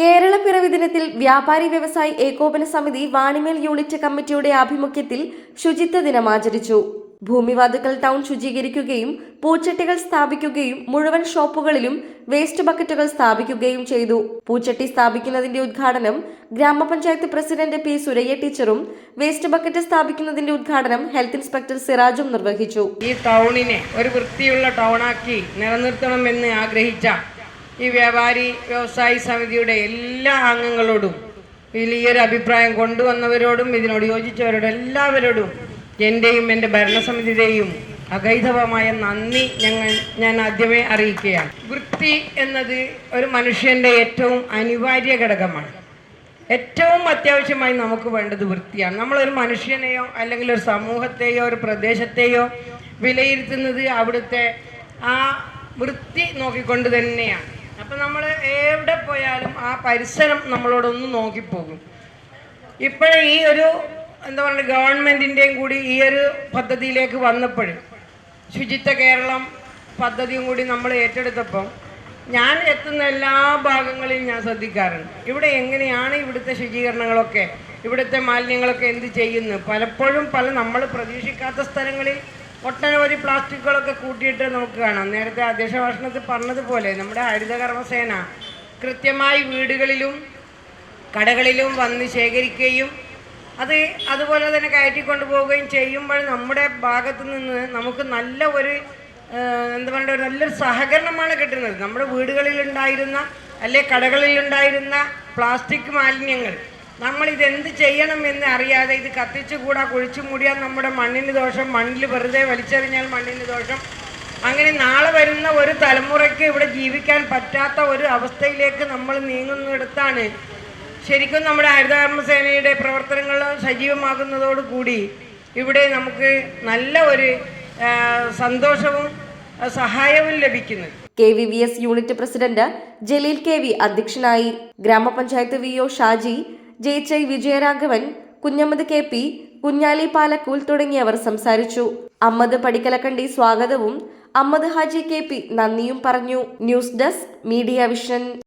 കേരള പിറവി ദിനത്തിൽ വ്യാപാരി വ്യവസായി ഏകോപന സമിതി വാണിമേൽ യൂണിറ്റ് കമ്മിറ്റിയുടെ ആഭിമുഖ്യത്തിൽ ശുചിത്വ ദിനം ആചരിച്ചു. ഭൂമിവാതുക്കൽ ടൗൺ ശുചീകരിക്കുകയും പൂച്ചട്ടികൾ സ്ഥാപിക്കുകയും മുഴുവൻ ഷോപ്പുകളിലും വേസ്റ്റ് ബക്കറ്റുകൾ സ്ഥാപിക്കുകയും ചെയ്തു. പൂച്ചട്ടി സ്ഥാപിക്കുന്നതിന്റെ ഉദ്ഘാടനം ഗ്രാമപഞ്ചായത്ത് പ്രസിഡന്റ് പി സുരയ്യ ടീച്ചറും വേസ്റ്റ് ബക്കറ്റ് സ്ഥാപിക്കുന്നതിന്റെ ഉദ്ഘാടനം ഹെൽത്ത് ഇൻസ്പെക്ടർ സിറാജും നിർവഹിച്ചു. ഈ ടൗണിനെ ഒരു വൃത്തിയുള്ള ടൗണാക്കി നിലനിർത്തണമെന്ന് ആഗ്രഹിച്ച ഈ വ്യാപാരി വ്യവസായി സമിതിയുടെ എല്ലാ അംഗങ്ങളോടും വലിയൊരു അഭിപ്രായം കൊണ്ടുവന്നവരോടും ഇതിനോട് യോജിച്ചവരോടും എല്ലാവരോടും എന്റെയും എന്റെ ഭരണസമിതിയുടെയും അഗൈതവമായ നന്ദി ഞങ്ങൾ ഞാൻ ആദ്യമേ അറിയിക്കുകയാണ്. വൃത്തി എന്നത് ഒരു മനുഷ്യന്റെ ഏറ്റവും അനിവാര്യ ഘടകമാണ്. ഏറ്റവും അത്യാവശ്യമായി നമുക്ക് വേണ്ടത് വൃത്തിയാണ്. നമ്മളൊരു മനുഷ്യനെയോ അല്ലെങ്കിൽ ഒരു സമൂഹത്തെയോ ഒരു പ്രദേശത്തെയോ വിലയിരുത്തുന്നത് അവിടുത്തെ ആ വൃത്തി നോക്കിക്കൊണ്ട് തന്നെയാണ്. അപ്പം നമ്മൾ എവിടെ പോയാലും ആ പരിസരം നമ്മളോടൊന്ന് നോക്കിപ്പോകും. ഇപ്പോഴേ ഈ ഒരു എന്താ പറയുക ഗവൺമെന്റിന്റെയും കൂടി ഈ ഒരു പദ്ധതിയിലേക്ക് വന്നപ്പോഴും ശുചിത്വ കേരളം പദ്ധതിയും കൂടി നമ്മൾ ഏറ്റെടുത്തപ്പം ഞാൻ എത്തുന്ന എല്ലാ ഭാഗങ്ങളിലും ഞാൻ ശ്രദ്ധിക്കാറുണ്ട്. ഇവിടെ എങ്ങനെയാണ് ഇവിടുത്തെ ശുചീകരണങ്ങളൊക്കെ ഇവിടുത്തെ മാലിന്യങ്ങളൊക്കെ എന്ത് ചെയ്യുന്നു പലപ്പോഴും പല നമ്മൾ പ്രതീക്ഷിക്കാത്ത സ്ഥലങ്ങളിൽ ഒട്ടനവധി പ്ലാസ്റ്റിക്കുകളൊക്കെ കൂട്ടിയിട്ട് നമുക്ക് കാണാം. നേരത്തെ അധ്യക്ഷ ഭാഷണത്തിൽ പറഞ്ഞതുപോലെ നമ്മുടെ ഹരിത കർമ്മസേന കൃത്യമായി വീടുകളിലും കടകളിലും വന്ന് ശേഖരിക്കുകയും അത് അതുപോലെ തന്നെ കയറ്റിക്കൊണ്ട് പോവുകയും ചെയ്യുമ്പോൾ നമ്മുടെ ഭാഗത്തു നിന്ന് നമുക്ക് നല്ല ഒരു എന്താ പറയുക ഒരു നല്ലൊരു സഹകരണമാണ് കിട്ടുന്നത്. നമ്മുടെ വീടുകളിലുണ്ടായിരുന്ന അല്ലെ കടകളിലുണ്ടായിരുന്ന പ്ലാസ്റ്റിക് മാലിന്യങ്ങൾ നമ്മൾ ഇതെന്ത് ചെയ്യണം എന്ന് അറിയാതെ ഇത് കത്തിച്ചുകൂടാ കുഴിച്ചു മൂടിയാൽ നമ്മുടെ മണ്ണിന് ദോഷം. മണ്ണിൽ വെറുതെ വലിച്ചെറിഞ്ഞാൽ മണ്ണിന് ദോഷം. അങ്ങനെ നാളെ വരുന്ന ഒരു തലമുറയ്ക്ക് ഇവിടെ ജീവിക്കാൻ പറ്റാത്ത ഒരു അവസ്ഥയിലേക്ക് നമ്മൾ നീങ്ങുന്നിടത്താണ്. ശരിക്കും നമ്മുടെ ഹരിതകർമ്മസേനയുടെ പ്രവർത്തനങ്ങൾ സജീവമാകുന്നതോടുകൂടി ഇവിടെ നമുക്ക് നല്ല ഒരു സന്തോഷവും സഹായവും ലഭിക്കുന്നു. K V V S unit president Jaleel K V അധ്യക്ഷനായി ഗ്രാമപഞ്ചായത്ത് വി ഒ ഷാജി ജെയ്ച്ചൈ വിജയരാഘവൻ കുഞ്ഞമ്മദ് കെ പി കുഞ്ഞാലി പാലക്കൂൽ തുടങ്ങിയവർ സംസാരിച്ചു. അമ്മദ് പടിക്കലക്കണ്ടി സ്വാഗതവും അമ്മദ് ഹാജി കെ പി നന്ദിയും പറഞ്ഞു. News desk media vision.